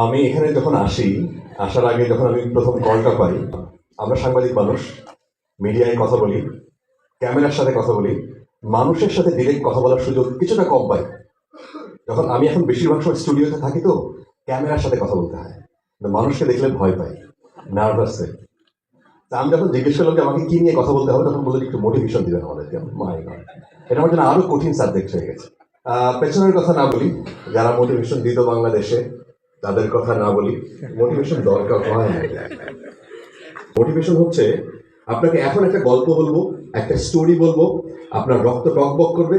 আমি এখানে যখন আসি, আসার আগে যখন আমি প্রথম কলটা পাই, আমরা সাংবাদিক মানুষ, মিডিয়ায় কথা বলি, ক্যামেরার সাথে কথা বলি, মানুষের সাথে ডিরেক্ট কথা বলার সুযোগ কিছুটা কম পাই। যখন আমি এখন বেশিরভাগ সময় স্টুডিওতে থাকি তো, ক্যামেরার সাথে কথা বলতে হয়। মানুষকে দেখলে ভয় পাই নার্ভাস তা আমি যখন জিজ্ঞেস করলাম যে আমাকে কি নিয়ে কথা বলতে হবে, তখন বললেন একটু মোটিভেশন দিবেন আমাদেরকে। গড এটা আমার জন্য আরও কঠিন সাবজেক্ট হয়ে গেছে। পেছনের কথা না বলি, যারা মোটিভেশন দিত বাংলাদেশে তাদের কথা না বলি মোটিভেশন দরকার হয় না। মোটিভেশন হচ্ছে, আপনাকে এখন একটা গল্প বলব, একটা স্টোরি বলব, আপনার রক্ত টকবক করবে,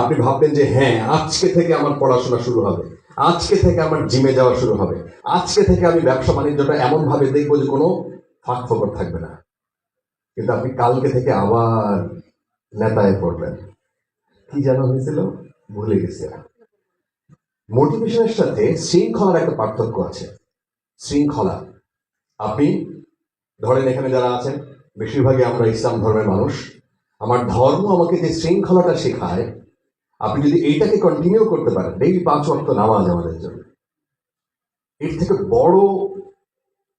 আপনি ভাববেন যে হ্যাঁ আজকে থেকে আমার পড়াশোনা শুরু হবে, আজকে থেকে আমার জিমে যাওয়া শুরু হবে, আজকে থেকে আমি ব্যবসা বাণিজ্যটা এমন ভাবে দেখব যে কোনো ফাঁক ফোকর থাকবে না। কিন্তু আপনি কালকে থেকে আবার নেতায় পড়বেন। কি যেন হয়েছিল? ভুলে গেছি মোটিভেশনের সাথে শৃঙ্খলার একটা পার্থক্য আছে। শৃঙ্খলা। আপনি ধরেন এখানে যারা আছেন, বেশিরভাগই আমরা ইসলাম ধর্মের মানুষ। আমার ধর্ম আমাকে যে শৃঙ্খলাটা শেখায়, আপনি যদি এইটাকে কন্টিনিউ করতে পারেন ডেইলি পাঁচ ওয়াক্ত নামাজ আমাদের জন্য। এর থেকে বড়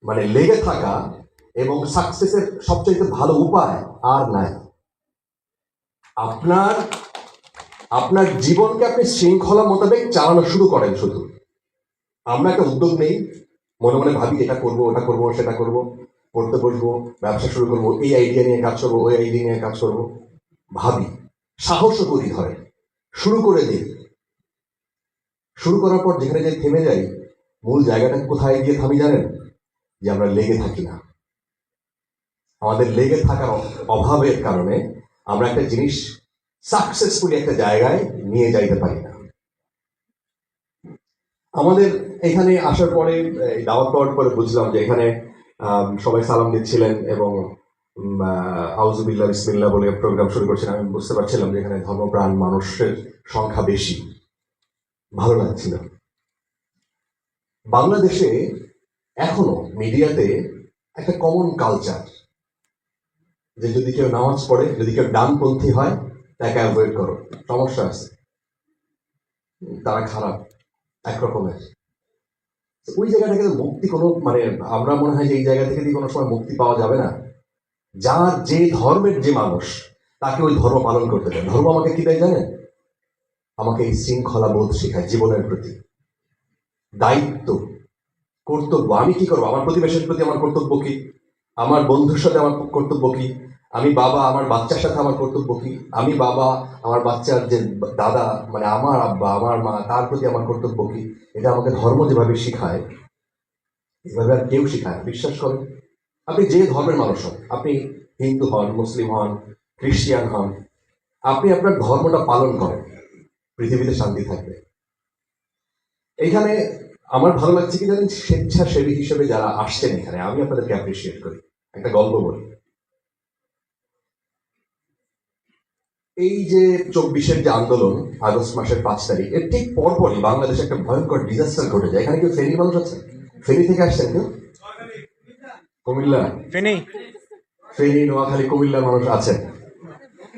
মানে লেগে থাকা এবং সাকসেসের সবচেয়ে ভালো উপায় আর নাই। আপনার আপনার জীবনকে আপনি শৃঙ্খলা মোতাবেক চালানো শুরু করেন শুধু। আমরা একটা উদ্যোগ নেই। মনে মনে ভাবি, এটা করব, ওটা করব, সেটা করব। পড়তে বসবো, ব্যবসা শুরু করব, এই আইডিয়া নিয়ে কাজ করব, ওই আইডিয়া নিয়ে কাজ করব। ভাবি, সাহসও করি ধরে শুরু করে দিই। শুরু করার পর যেখানে যে থেমে যাই, মূল জায়গাটা কোথায় গিয়ে থামি জানেন? যে আমরা লেগে থাকি না। আমাদের লেগে থাকার অভাবের কারণে আমরা একটা জিনিস সাকসেসফুলি একটা জায়গায় নিয়ে যাইতে পারি না। আমাদের এখানে আসার পরে দাওয়াত পাওয়ার পরে বুঝলাম যে এখানে সবাই সালাম দিচ্ছিলেন এবং আউজুবিল্লা বিসমিল্লা বলে প্রোগ্রাম শুরু করছিলেন আমি বুঝতে পারছিলাম যে এখানে ধর্মপ্রাণ মানুষের সংখ্যা বেশি। ভালো লাগছিল। বাংলাদেশে এখনও মিডিয়াতে একটা কমন কালচার যে যদি কেউ নামাজ পড়ে, যদি কেউ ডানপন্থী হয় তাকে অ্যাভয়েড করো। সমস্যা আছে। তারা খারাপ, একরকমের। ওই জায়গা থেকে মুক্তি কোনো মানে আমরা মনে হয় যে এই জায়গা থেকে কোনো সময় মুক্তি পাওয়া যাবে না। যার যে ধর্মের যে মানুষ, তাকে ওই ধর্ম পালন করতে দেয়। ধর্ম আমাকে কি দেয় জানেন? আমাকে এই শৃঙ্খলা বোধ শেখায় জীবনের প্রতি। দায়িত্ব, কর্তব্য। আমি কি করব? আমার প্রতিবেশের প্রতি আমার কর্তব্য কি? আমার বন্ধুর সাথে আমার কর্তব্য কি? আমি বাবা, আমার বাচ্চার সাথে আমার কর্তব্য কি? আমি বাবা, আমার বাচ্চার যে দাদা মানে আমার আব্বা, আমার মা, তার প্রতি আমার কর্তব্য কি? এটা আমাকে ধর্ম যেভাবে শেখায়, এভাবে আর কেউ শেখায় বিশ্বাস করেন, আপনি যে ধর্মের মানুষ হন, আপনি হিন্দু হন, মুসলিম হন খ্রিস্টিয়ান হন, আপনি আপনার ধর্মটা পালন করেন, পৃথিবীতে শান্তি থাকবে। এখানে আমার ভালো লাগছে কি জানেন? স্বেচ্ছাসেবী হিসেবে যারা আসছেন এখানে, আমি আপনাদেরকে অ্যাপ্রিসিয়েট করি। একটা গল্প বলি। এই যে চব্বিশের যে আন্দোলন আগস্ট মাসের পাঁচ তারিখ এর ঠিক পরপরই বাংলাদেশে একটা ভয়ঙ্কর ডিজাস্টার ঘটে যায়। এখানে কেউ ফেনী মানুষ আছে? ফেনী থেকে আসছেন কেউ? কুমিল্লা? ফেনি। ফেনী নোয়াখালী কুমিল্লা মানুষ আছেন।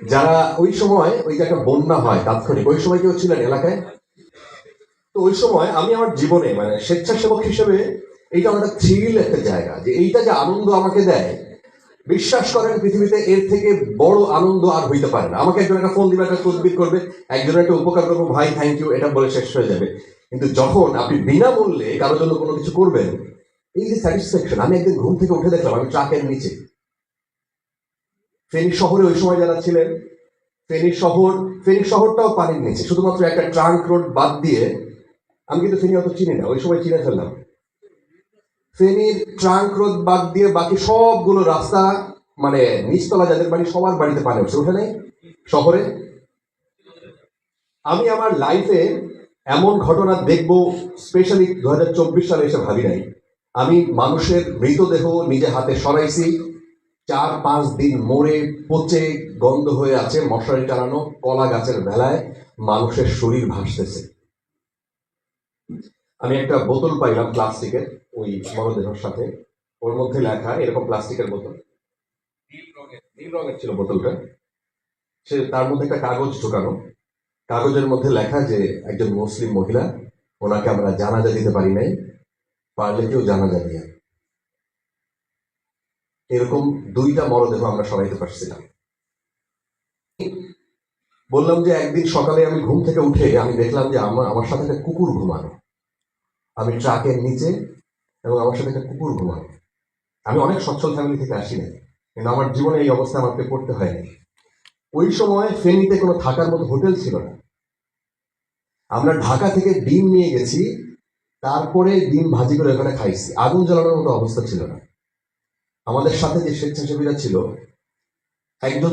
যারা ওই সময় ওই যে একটা বন্যা হয় তাৎক্ষণিক ওই সময় কেউ ছিলেন এলাকায়? তো ওই সময় আমি আমার জীবনে মানে স্বেচ্ছাসেবক হিসেবে এইটা আমার একটা থ্রিল একটা জায়গা যে এইটা যে আনন্দ আমাকে দেয় বিশ্বাস করেন পৃথিবীতে এর থেকে বড় আনন্দ আর হইতে পারে না। আমাকে একজন একটা ফোন দিবে, একটা তদবির করবে একজন একটা উপকার করব, ভাই থ্যাংক ইউ এটা বলে শেষ হয়ে যাবে। কিন্তু যখন আপনি বিনা বিনামূল্যে কারোর জন্য কোনো কিছু করবেন, এই যে স্যাটিসফ্যাকশন আমি একদিন ঘুম থেকে উঠে দেখলাম, আমি ট্রাকের নিচে। ফেনী শহরে ওই সময় যারা ছিলেন, ফেনী শহর, ফেনী শহরটাও পানির নিচে। শুধুমাত্র একটা ট্রাঙ্ক রোড বাদ দিয়ে, আমি কিন্তু ফেনী অত চিনি না, ওই সময় চিনে ফেললাম। ফেনীর ট্রাঙ্ক রোড বাদ দিয়ে বাকি সবগুলো রাস্তা মানে নিচতলা যাদের বাড়ি, সবার বাড়িতে পানি উঠছে ওঠে নাই শহরে। আমি আমার লাইফে এমন ঘটনা দেখব স্পেশালি দু হাজার চব্বিশ সালে এসে ভাবি নাই। আমি মানুষের মৃতদেহ নিজে হাতে সরাইছি। চার, পাঁচ দিন মরে পচে গন্ধ হয়ে আছে মশারি টানানো, কলা গাছের বেলায় মানুষের শরীর ভাসতেছে। আমি একটা বোতল পাইলাম প্লাস্টিকের। ওই মরদেহের সাথে। ওর মধ্যে লেখা এরকম প্লাস্টিকের বোতল। নীল রঙের ছিল বোতলটা। সে তার মধ্যে একটা কাগজ ঢোকানো। কাগজের মধ্যে লেখা যে একজন মুসলিম মহিলা, ওনাকে আমরা জানাজা দিতে পারি নাই, পারলে কেউ জানা যাবে এরকম দুইটা মরদেহ আমরা সবাইতে পারছিলাম। বললাম যে একদিন সকালে আমি ঘুম থেকে উঠে আমি দেখলাম যে আমার আমার সাথে একটা কুকুর ঘুমানো। আমি ট্রাকের নিচে এবং আমার সাথে একটা কুকুর ঘুমানো আমি অনেক সচ্ছল ফ্যামিলি থেকে আসি না কিন্তু আমার জীবনে এই অবস্থা আমাকে পড়তে হয়নি। ওই সময় ফেনীতে কোনো থাকার মতো হোটেল ছিল না। আমরা ঢাকা থেকে ডিম নিয়ে গেছি, তারপরে ডিম ভাজি করে ওখানে খাইছি। আগুন জ্বালানোর মতো অবস্থা ছিল না। আমাদের সাথে যে স্বেচ্ছাসেবীরা ছিল, একজন